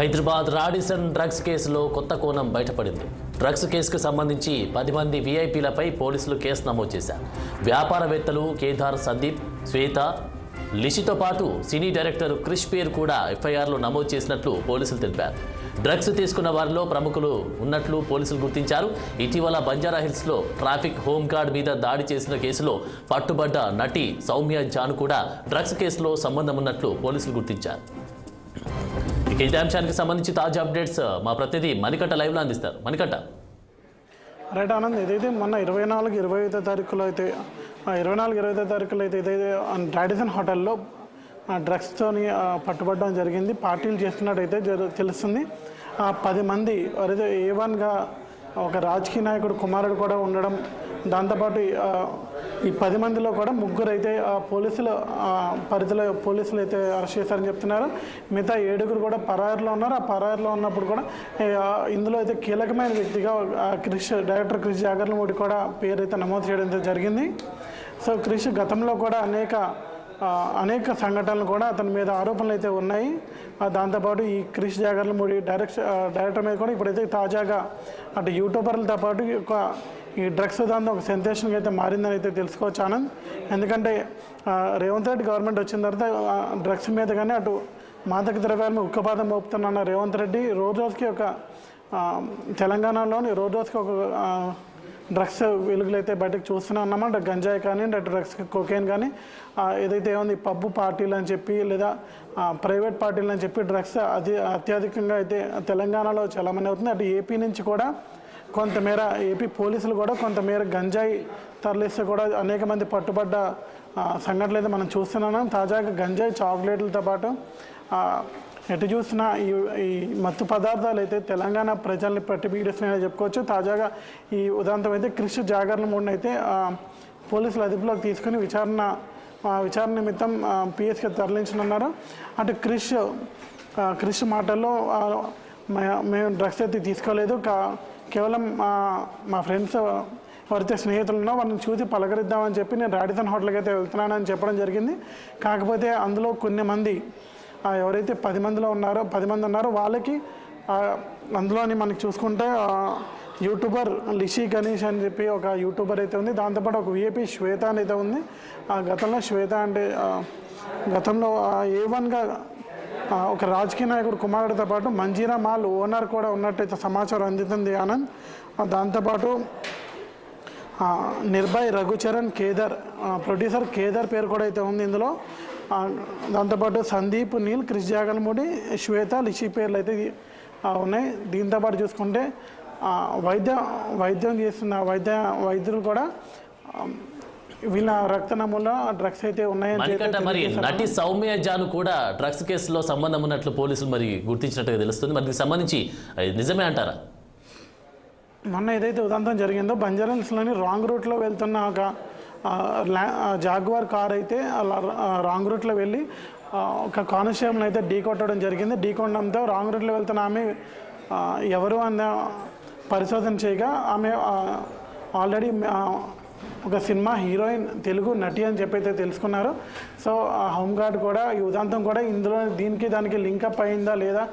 Hyderabad Radisson drugs కేసులో కొత్త కోణం బయటపడింది. డ్రగ్స్ కేసుకు సంబంధించి పది మంది వీఐపీలపై పోలీసులు కేసు నమోదు చేశారు. వ్యాపారవేత్తలు కేదార్ సందీప్ శ్వేత లిషితో పాటు సినీ డైరెక్టర్ క్రిష్ పేరు కూడా ఎఫ్ఐఆర్లో నమోదు చేసినట్లు పోలీసులు తెలిపారు. డ్రగ్స్ తీసుకున్న వారిలో ప్రముఖులు ఉన్నట్లు పోలీసులు గుర్తించారు. ఇటీవల బంజారా హిల్స్లో ట్రాఫిక్ హోంగార్డ్ మీద దాడి చేసిన కేసులో పట్టుబడ్డ నటి సౌమ్య జాన్ కూడా డ్రగ్స్ కేసులో సంబంధం ఉన్నట్లు పోలీసులు గుర్తించారు. ఇక ఇదే అంశానికి సంబంధించి తాజా అప్డేట్స్ మా ప్రతినిధి మణికట్ట లైవ్లో అందిస్తారు. మణికట్ట. రైట్ ఆనంద్ ఏదైతే మొన్న ఇరవై నాలుగు ఇరవై ఐదో తారీఖులో అయితే ఇరవై నాలుగు ఇరవై ఐదో తారీఖులో అయితే ఏదైతే రాడిసన్ హోటల్లో డ్రగ్స్తోని పట్టుబడడం జరిగింది. పార్టీలు చేస్తున్నట్టయితే జరు తెలుస్తుంది. ఆ పది మంది అదే ఏ వన్గా ఒక రాజకీయ నాయకుడు కుమారుడు కూడా ఉండడం దాంతోపాటు ఈ పది మందిలో కూడా ముగ్గురు అయితే పోలీసులు పరిధిలో పోలీసులు అయితే అరెస్ట్ చేశారని చెప్తున్నారు. మిగతా ఏడుగురు కూడా పరారులో ఉన్నారు. ఆ పరారులో ఉన్నప్పుడు కూడా ఇందులో అయితే కీలకమైన వ్యక్తిగా క్రిష్ డైరెక్టర్ క్రిష్ జాగర్లమూడి కూడా పేరు అయితే నమోదు చేయడం అయితే జరిగింది. సో క్రిష్ గతంలో కూడా అనేక అనేక సంఘటనలు కూడా అతని మీద ఆరోపణలు అయితే ఉన్నాయి. దాంతోపాటు ఈ క్రిష్ జాగర్లమూడి డైరెక్ట్ డైరెక్టర్ మీద కూడా ఇప్పుడైతే తాజాగా అటు యూట్యూబర్లతో పాటు ఒక ఈ డ్రగ్స్ దాంతో ఒక సెన్సేషన్గా అయితే మారిందని అయితే తెలుసుకోవచ్చు ఆనంద్. ఎందుకంటే రేవంత్ రెడ్డి గవర్నమెంట్ వచ్చిన తర్వాత డ్రగ్స్ మీద కానీ అటు మాదక ద్రవ్యాల మీద ఉక్కపాదం మోపుతున్న రేవంత్ రెడ్డి రోజు రోజుకి ఒక తెలంగాణలోని రోజు రోజుకి ఒక డ్రగ్స్ వెలుగులైతే బయటకు చూస్తూనే ఉన్నామా గంజాయి కానీ అటు డ్రగ్స్ కొకేన్ కానీ ఏదైతే ఉంది పబ్బు పార్టీలు అని చెప్పి లేదా ప్రైవేట్ పార్టీలు అని చెప్పి డ్రగ్స్ అది అత్యధికంగా అయితే తెలంగాణలో చలమని అవుతుంది. అటు ఏపీ నుంచి కూడా కొంతమేర ఏపీ పోలీసులు కూడా కొంతమేర గంజాయి తరలిస్తే కూడా అనేక మంది పట్టుబడ్డ సంఘటనలు అయితే మనం చూస్తున్నాం. తాజాగా గంజాయి చాక్లెట్లతో పాటు ఎటు చూసినా ఈ ఈ మత్తు పదార్థాలు అయితే తెలంగాణ ప్రజల్ని పట్టి పీడిస్తున్నాయని చెప్పుకోవచ్చు. తాజాగా ఈ ఉదాంతం అయితే క్రిష్ జాగరణ మూడుని అయితే పోలీసులు అదుపులోకి తీసుకుని విచారణ ఆ, విచారణ నిమిత్తం పిఎస్కి తరలించనున్నారు. అటు క్రిష్ క్రిష్ మాటల్లో మే- మేము డ్రగ్స్ అయితే తీసుకోలేదు. కా కేవలం మా ఫ్రెండ్స్ ఎవరైతే స్నేహితులున్నా వాళ్ళని చూసి పలకరిద్దామని చెప్పి నేను రాడిసన్ హోటల్కి అయితే వెళ్తున్నానని చెప్పడం జరిగింది. కాకపోతే అందులో కొన్ని మంది ఎవరైతే పది మందిలో ఉన్నారో పది మంది ఉన్నారో వాళ్ళకి అందులోని మనకి చూసుకుంటే యూట్యూబర్ లిషి గణేష్ అని చెప్పి ఒక యూట్యూబర్ అయితే ఉంది. దాంతోపాటు ఒక విఏపీ శ్వేత అని అయితే ఉంది. ఆ గతంలో శ్వేత అంటే గతంలో ఏ వన్గా ఒక రాజకీయ నాయకుడు కుమారుడితో పాటు మంజీరా మాల్ ఓనర్ కూడా ఉన్నట్టయితే సమాచారం అందుతుంది ఆనంద్. దాంతోపాటు నిర్భయ్ రఘుచరణ్ కేదార్ ప్రొడ్యూసర్ కేదార్ పేరు కూడా అయితే ఉంది ఇందులో. దాంతోపాటు సందీప్ నీల్ క్రిష్ జాగన్మూడి శ్వేత లిషి పేర్లు అయితే ఉన్నాయి. దీంతోపాటు చూసుకుంటే వైద్య వైద్యం చేస్తున్న వైద్య వైద్యులు కూడా వీళ్ళ రక్త నమూనా డ్రగ్స్ అయితే ఉన్నాయని మరి నటి సౌమ్య జాను కూడా డ్రగ్స్ కేసులో సంబంధం ఉన్నట్లు పోలీసులు మరి గుర్తించినట్టుగా తెలుస్తుంది. మరి దీనికి సంబంధించి నిజమే అంటారా? మొన్న ఏదైతే ఉదంతం జరిగిందో బంజారాస్లోని రాంగ్ రూట్లో వెళ్తున్న ఒక జాగ్వార్ కార్ అయితే అలా రాంగ్ రూట్లో వెళ్ళి ఒక కానిస్టేబుల్ అయితే ఢీ కొట్టడం జరిగింది. ఢీ కొట్టడంతో రాంగ్ రూట్లో వెళ్తున్న ఆమె ఎవరు అన్న పరిశోధన చేయగా ఆమె ఆల్రెడీ ఒక సినిమా హీరోయిన్ తెలుగు నటి అని చెప్పి అయితే తెలుసుకున్నారు. సో ఆ హోమ్ గార్డ్ కూడా ఈ ఉదాంతం కూడా ఇందులో దీనికి దానికి లింకప్ అయిందా లేదా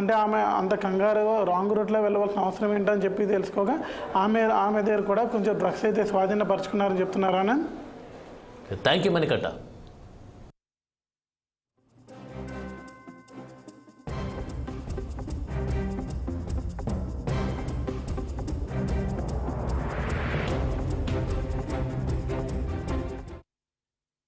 అంటే ఆమె అంత కంగారు రాంగ్ రూట్లో వెళ్ళవలసిన అవసరం ఏంటని చెప్పి తెలుసుకోగా ఆమె ఆమె దగ్గర కూడా కొంచెం డ్రగ్స్ అయితే స్వాధీనపరుచుకున్నారని చెప్తున్నారు ఆనంద్. Thank you మణికట్ట